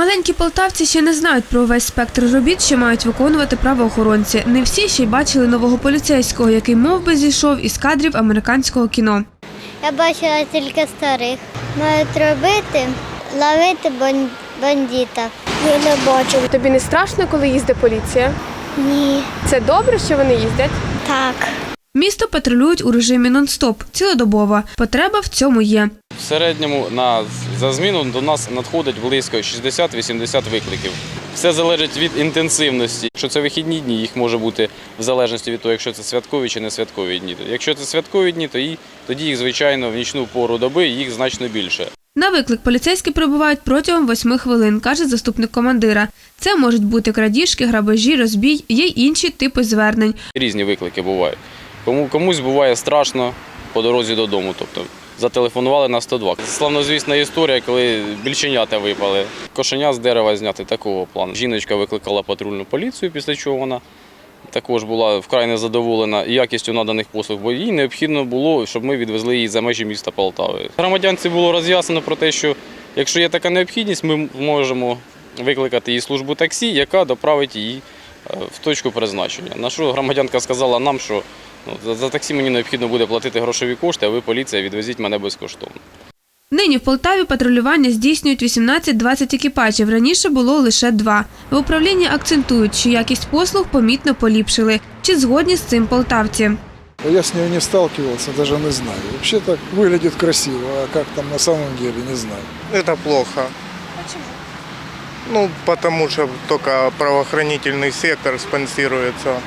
Маленькі полтавці ще не знають про весь спектр робіт, що мають виконувати правоохоронці. Не всі ще й бачили нового поліцейського, який мов би зійшов із кадрів американського кіно. Я бачила тільки старих. Мають робити, ловити бан- бандита. Я не бачу. Тобі не страшно, коли їздить поліція? Ні. Це добре, що вони їздять? Так. Місто патрулюють у режимі нон-стоп, цілодобово. Потреба в цьому є. В середньому на, за зміну до нас надходить близько 60-80 викликів. Все залежить від інтенсивності. Якщо це вихідні дні, їх може бути в залежності від того, якщо це святкові чи не святкові дні. Якщо це святкові дні, то і, тоді їх, звичайно, в нічну пору доби їх значно більше. На виклик поліцейські прибувають протягом восьми хвилин, каже заступник командира. Це можуть бути крадіжки, грабежі, розбій, є й інші типи звернень. Різні виклики бувають. Кому, комусь буває страшно по дорозі додому. Тобто зателефонували на 102. Славнозвісна історія, коли більченята випали. Кошеня з дерева зняти такого плану. Жіночка викликала патрульну поліцію, після чого вона також була вкрай незадоволена якістю наданих послуг, бо їй необхідно було, щоб ми відвезли її за межі міста Полтави. Громадянці було роз'яснено про те, що якщо є така необхідність, ми можемо викликати її службу таксі, яка доправить її е, в точку призначення. На що громадянка сказала нам, що за, за таксі мені необхідно буде платити грошові кошти, а ви поліція відвезіть мене безкоштовно. Нині в Полтаві патрулювання здійснюють 18-20 екіпажів. Раніше було лише два. В управлінні акцентують, що якість послуг помітно поліпшили. Чи згодні з цим полтавці? Я с ней не сталкивался, даже не знаю. Вообще так выглядит красиво, а как там на самом деле, не знаю. Это плохо. Почему? Ну, потому что только правоохранительный сектор спонсируется,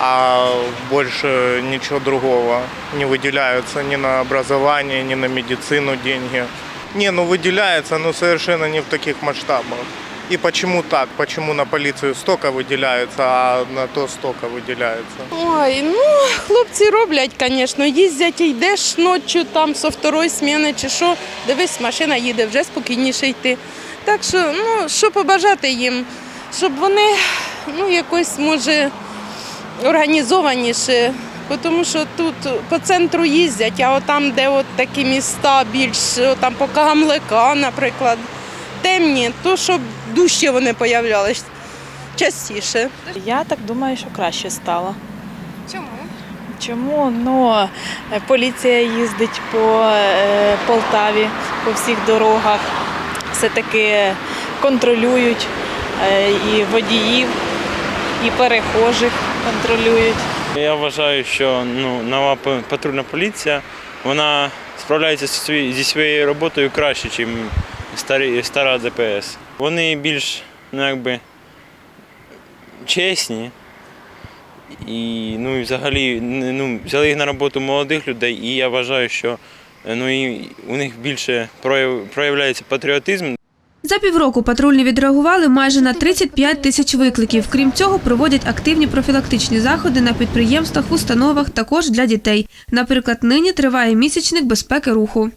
а больше ничего другого не выделяются ни на образование, ни на медицину деньги. Не, ну выделяется, но совершенно не в таких масштабах. И почему так? Почему на полицию столько выделяется, а на то столько выделяется? Ой, ну хлопці роблять, звісно, їздять, йдеш ночі там со второї зміни чи що, дивись, машина їде, вже спокійніше йти. Так що, ну, що побажати їм, щоб вони ну, якось, може, організованіше, тому що тут по центру їздять, а там, де от такі міста більш, там по Кагамлика, наприклад, темні, то щоб дужче вони появлялись частіше. Я так думаю, що краще стало. Чому? Чому? Ну, поліція їздить по е, Полтаві, по всіх дорогах. Все-таки контролюють е, і водіїв, і перехожих контролюють. Я вважаю, що ну, нова патрульна поліція вона справляється зі своєю- роботою краще, ніж старі, стара ДПС. Вони більш ну, якби, чесні. І, ну, взагалі ну, взяли їх на роботу молодих людей, і я вважаю, що ну, і у них більше прояв, проявляється патріотизм. За півроку патрульні відреагували майже на 35 тисяч викликів. Крім цього, проводять активні профілактичні заходи на підприємствах, установах, також для дітей. Наприклад, нині триває місячник безпеки руху.